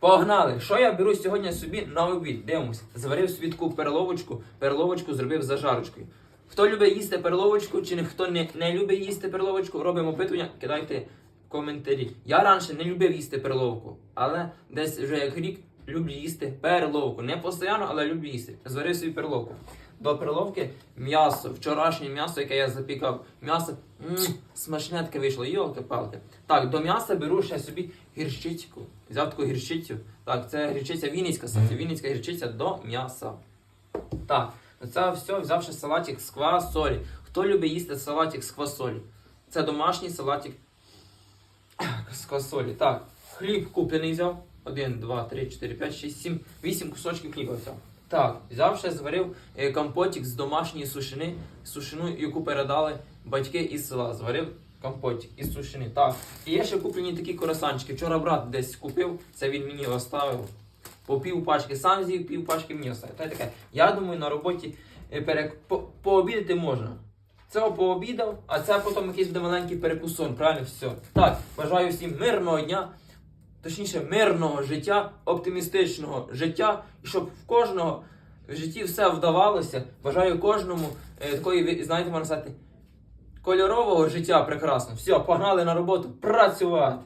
Погнали! Що я беру сьогодні собі на обід? Дивимось. Зварив собі таку перловочку, перловочку зробив зажарочкою. Хто любить їсти перловочку, чи хто не, не любить їсти перловочку, робимо опитування, кидайте коментарі. Я раніше не любив їсти перловку, але десь вже як рік люблю їсти перловку. Не постійно, але люблю їсти. Зварив собі перловку. До перловки м'ясо, вчорашнє м'ясо, яке я запікав. М'ясо м, вийшло, йолки-палки. Так, до м'яса беру ще собі гірчичку. Взяв таку гірчицю. Так, це гірчиця Вінницька, це Вінницька гірчиця до м'яса. Так, це все взявши салатик з квасолі. Хто любить їсти салатик з квасолі? Це домашній салатик з квасолі. Так, хліб куплений взяв. Один, два, три, чотири, п'ять, шість, сім, вісім кусочків хліба взяв. Так, взяв зварив е, компотик з домашньої сушини, сушину, яку передали батьки із села. Зварив компотик із сушини. Так. І є ще куплені такі коросанчики. Вчора брат десь купив, це він мені оставив. По пів пачки сам з'їв, пів пачки мені оставив. Та й таке. Я думаю, на роботі е, пере... по... пообідати можна. Це пообідав, а це потім якийсь буде маленький перекусон, правильно все. Так, бажаю всім мирного дня, точніше, мирного життя, оптимістичного життя, і щоб в кожного в житті все вдавалося. Бажаю кожному е, такої, знаєте, можна сказати, кольорового життя прекрасно. Все, погнали на роботу працювати.